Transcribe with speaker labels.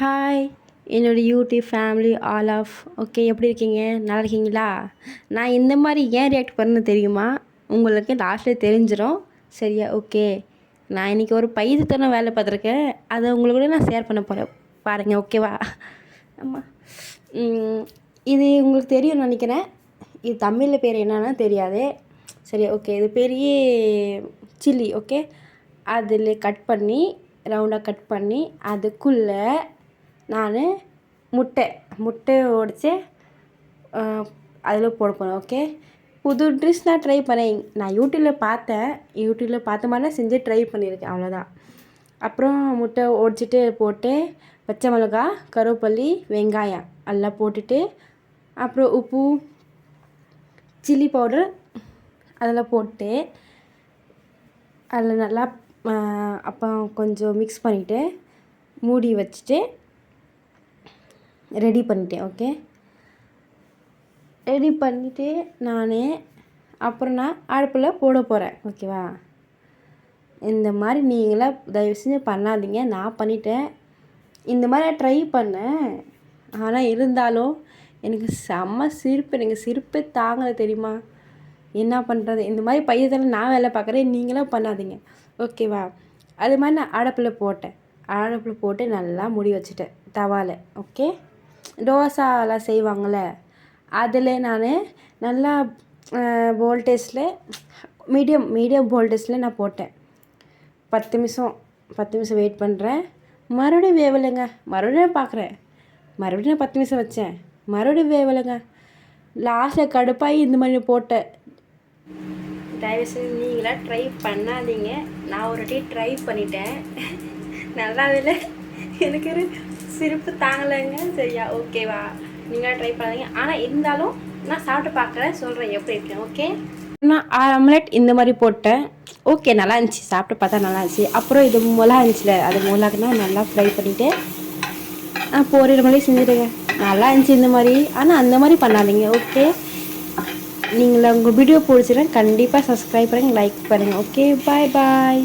Speaker 1: Hi என்னோடய YouTube family all of okay எப்படி இருக்கீங்க? நல்லா இருக்கீங்களா? நான் இந்த மாதிரி ஏன் ரியாக்ட் பண்ணேன்னு தெரியுமா? உங்களுக்கு லாஸ்ட்டில் தெரிஞ்சிடும் சரியா? ஓகே நான் இன்றைக்கி ஒரு பைத்தியத்தனம் வேலை பார்த்துருக்கேன். அதை உங்களுக்கு நான் ஷேர் பண்ண போகிறேன் பாருங்கள் ஓகேவா ஆமாம் இது உங்களுக்கு தெரியும்னு நினைக்கிறேன். இது தமிழில் பேர் என்னன்னா தெரியாது. சரி ஓகே இது பெரிய சில்லி ஓகே அதில் கட் பண்ணி ரவுண்டாக கட் பண்ணி அதுக்குள்ளே நான் முட்டை முட்டை உடச்சி அதில் போட போகிறேன் ஓகே புது டிஷ் நான் ட்ரை பண்ணேன். நான் யூடியூப்பில் பார்த்தேன். யூடியூப்பில் பார்த்த மாதிரி செஞ்சு ட்ரை பண்ணியிருக்கேன் அவ்வளோதான் அப்புறம் முட்டை உடச்சிட்டு போட்டு பச்சை மிளகா கருவேப்பள்ளி வெங்காயம் எல்லாம் போட்டுட்டு அப்புறம் உப்பு சில்லி பவுடர் அதெல்லாம் போட்டு அதில் நல்லா அப்போ கொஞ்சம் மிக்ஸ் பண்ணிவிட்டு மூடி வச்சுட்டு ரெடி பண்ணிட்டேன் ஓகே ரெடி பண்ணிவிட்டு நான் அப்புறம் நான் அடுப்பில் போட போகிறேன் ஓகேவா இந்த மாதிரி நீங்களாம் தயவு செஞ்சு பண்ணாதீங்க நான் பண்ணிட்டேன். இந்த மாதிரி ட்ரை பண்ணேன் ஆனால் இருந்தாலும் எனக்கு செம்ம சிரிப்பு எனக்கு சிரிப்பே தாங்கலை தெரியுமா? என்ன பண்ணுறது இந்த மாதிரி பையத்தில் நான் வேலை பார்க்குறேன் நீங்களும் பண்ணாதீங்க ஓகேவா அது மாதிரி நான் அடுப்பில் போட்டேன். அடுப்பில் போட்டு நல்லா முடி வச்சுட்டேன் தவாவில் ஓகே டோசாலாம் செய்வாங்கள்ல அதில் நான் நல்லா வோல்டேஜில் மீடியம் மீடியம் வோல்டேஜில் நான் போட்டேன். பத்து நிமிஷம் பத்து நிமிஷம் வெயிட் பண்ணுறேன் மறுபடியும் வேவலைங்க. மறுபடியும் பார்க்குறேன் மறுபடியும் நான் பத்து நிமிஷம் வச்சேன். மறுபடியும் வேவலைங்க. லாஸ்ட்டில் கடுப்பாகி இந்த மாதிரி போட்டேன். தயவுசெய்து நீங்களாம் ட்ரை பண்ணாதீங்க. நான் ஒரு வாட்டி ட்ரை பண்ணிட்டேன். நல்லா இல்லை. எனக்கு ஒரு சிரிப்பு தாங்கலைங்க. சரியா ஓகேவா நீங்கள் ட்ரை பண்ணாதீங்க. ஆனால் இருந்தாலும் நான் சாப்பிட்டு பார்க்குறேன் சொல்கிறேன் எப்படி இருக்கேன் ஓகே நான் ஆம்லெட் இந்த மாதிரி போட்டேன். ஓகே நல்லா இருந்துச்சு. சாப்பிட்டு பார்த்தா நல்லா இருந்துச்சு. அப்புறம் இது மிளகா இருந்துச்சுல அது மிளகாக்குனா நல்லா ஃப்ரை பண்ணிவிட்டு ஆ பொரியல் மாதிரி செஞ்சுடுங்க. நல்லா இருந்துச்சு இந்த மாதிரி. ஆனால் அந்த மாதிரி பண்ணாதீங்க ஓகே நீங்கள் உங்கள் வீடியோ பிடிச்சிருந்தா கண்டிப்பாக சப்ஸ்கிரைப் பண்ணுங்கள் லைக் பண்ணுங்கள் ஓகே பாய் பாய்